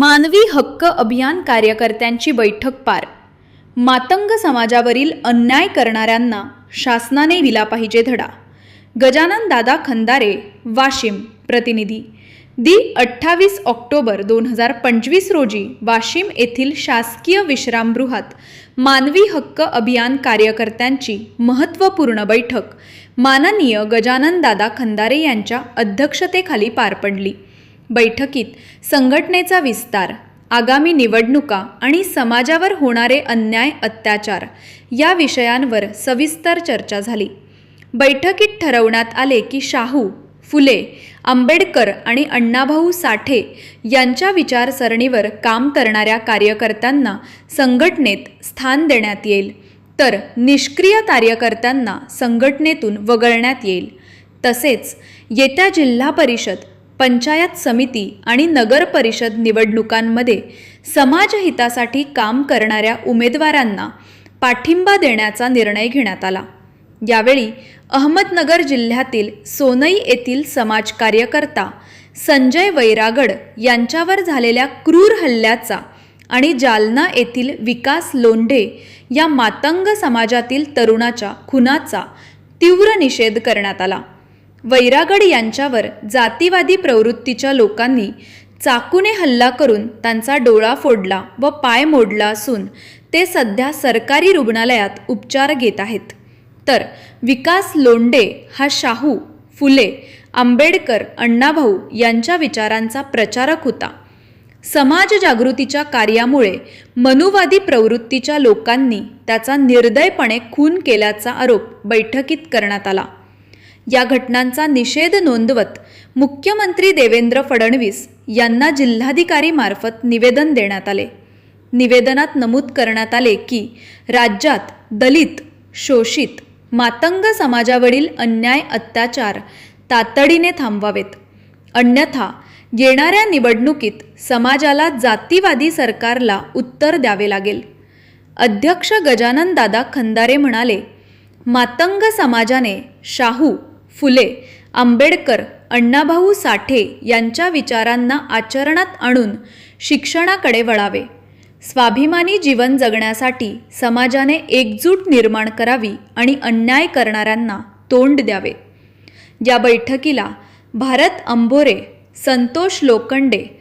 मानवी हक्क अभियान कार्यकर्त्यांची बैठक पार. मातंग समाजावरील अन्याय करणाऱ्यांना शासनाने दिला पाहिजे धडा. गजानन दादा खंदारे वाशिम प्रतिनिधी. दी अठ्ठावीस ऑक्टोबर दोन हजार पंचवीस रोजी वाशिम येथील शासकीय विश्रामगृहात मानवी हक्क अभियान कार्यकर्त्यांची महत्त्वपूर्ण बैठक माननीय गजानन दादा खंदारे यांच्या अध्यक्षतेखाली पार पडली. बैठकीत संघटनेचा विस्तार आगामी निवडणुका आणि समाजावर होणारे अन्याय अत्याचार या विषयांवर सविस्तर चर्चा झाली. बैठकीत ठरवण्यात आले की शाहू फुले आंबेडकर आणि अण्णाभाऊ साठे यांच्या विचारसरणीवर काम करणाऱ्या कार्यकर्त्यांना संघटनेत स्थान देण्यात येईल. तर निष्क्रिय कार्यकर्त्यांना संघटनेतून वगळण्यात येईल. तसेच येत्या जिल्हा परिषद पंचायत समिती आणि नगर परिषद निवडणुकांमध्ये समाजहितासाठी काम करणाऱ्या उमेदवारांना पाठिंबा देण्याचा निर्णय घेण्यात आला. यावेळी अहमदनगर जिल्ह्यातील सोनई येथील समाज कार्यकर्ता संजय वैरागड यांच्यावर झालेल्या क्रूर हल्ल्याचा आणि जालना येथील विकास लोंढे या मातंग समाजातील तरुणाच्या खुनाचा तीव्र निषेध करण्यात आला. वैरागड यांच्यावर जातीवादी प्रवृत्तीच्या लोकांनी चाकूने हल्ला करून त्यांचा डोळा फोडला व पाय मोडला असून ते सध्या सरकारी रुग्णालयात उपचार घेत आहेत. तर विकास लोंडे हा शाहू फुले आंबेडकर अण्णाभाऊ यांच्या विचारांचा प्रचारक होता. समाज जागृतीच्या कार्यामुळे मनुवादी प्रवृत्तीच्या लोकांनी त्याचा निर्दयपणे खून केल्याचा आरोप बैठकीत करण्यात आला. या घटनांचा निषेध नोंदवत मुख्यमंत्री देवेंद्र फडणवीस यांना जिल्हाधिकारी मार्फत निवेदन देण्यात आले. निवेदनात नमूद करण्यात आले की राज्यात दलित शोषित मातंग समाजावरील अन्याय अत्याचार तातडीने थांबवावेत. अन्यथा येणाऱ्या निवडणुकीत समाजाला जातीवादी सरकारला उत्तर द्यावे लागेल. अध्यक्ष गजानन दादा खंदारे म्हणाले मातंग समाजाने शाहू फुले आंबेडकर अण्णाभाऊ साठे यांच्या विचारांना आचरणात आणून शिक्षणाकडे वळावे. स्वाभिमानी जीवन जगण्यासाठी समाजाने एकजूट निर्माण करावी आणि अन्याय करणाऱ्यांना तोंड द्यावे. या बैठकीला भारत अंबोरे संतोष लोखंडे